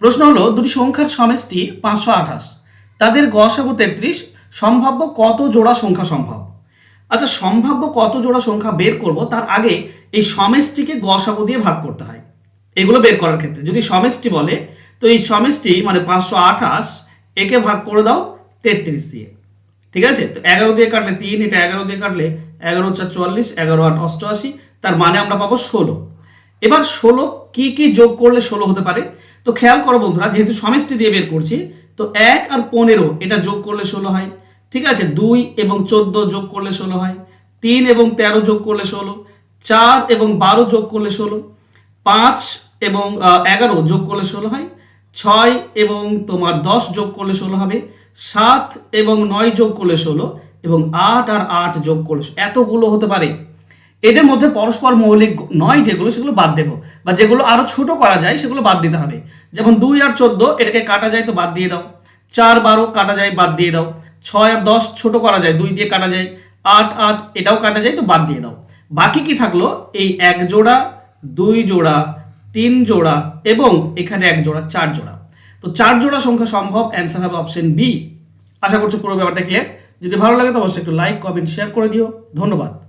প্রশ্ন হলো, দুটি সংখ্যার সমষ্টি পাঁচশো আঠাশ। তাদের গসাগু তেত্রিশ, সম্ভাব্য কত জোড়া সংখ্যা সম্ভব? আচ্ছা সম্ভাব্য কত জোড়া সংখ্যা বের করব, তার আগে এই সমষ্টিকে গসাগু দিয়ে ভাগ করতে হয়। এগুলো বের করার ক্ষেত্রে। যদি সমেষ্টি বলে, তো এই সমেষ্টি মানে পাঁচশো আঠাশ, একে ভাগ করে দাও তেত্রিশ দিয়ে। ঠিক আছে? তো এগারো দিয়ে কাটলে তিন, এটা এগারো দিয়ে কাটলে এগারো চার চুয়াল্লিশ এগারো আট অষ্টআশি, তার মানে আমরা পাবো ষোলো। এবার ষোলো কি কি যোগ করলে ষোলো হতে পারে? তো খেয়াল করো বন্ধুরা, যেহেতু সমষ্টি দিয়ে বের করছি, তো এক আর পনেরো, এটা যোগ করলে ষোলো হয়, ঠিক আছে? দুই এবং চোদ্দ যোগ করলে ষোলো হয়, তিন এবং তেরো যোগ করলে ষোলো, চার এবং বারো যোগ করলে ষোলো, পাঁচ এবং এগারো যোগ করলে ষোলো হয়, ছয় এবং তোমার দশ যোগ করলে ষোলো হবে, সাত এবং নয় যোগ করলে ষোলো, এবং আট আর আট যোগ করলে এতগুলো হতে পারে। এদের মধ্যে পরস্পর মৌলিক নয় যেগুলো, সেগুলো বাদ দেবো। বা যেগুলো আরও ছোট করা যায়, সেগুলো বাদ দিতে হবে। যেমন দুই আর চোদ্দ, এটাকে কাটা যায় তো বাদ দিয়ে দাও। চার বারো, কাটা যায়, বাদ দিয়ে দাও। ছয় আর দশ, ছোট করা যায়, দুই দিয়ে কাটা যায়। আট আট, এটাও কাটা যায় তো বাদ দিয়ে দাও। বাকি কি থাকল? এই এক জোড়া, দুই জোড়া, তিন জোড়া এবং এখানে এক জোড়া, চার জোড়া। তো চার জোড়া সংখ্যা সম্ভব, অ্যান্সার হবে অপশন বি। আশা করছি পুরো ব্যাপারটা ক্লিয়ার যদি ভালো লাগে তো অবশ্যই একটু লাইক কমেন্ট শেয়ার করে দিও। ধন্যবাদ।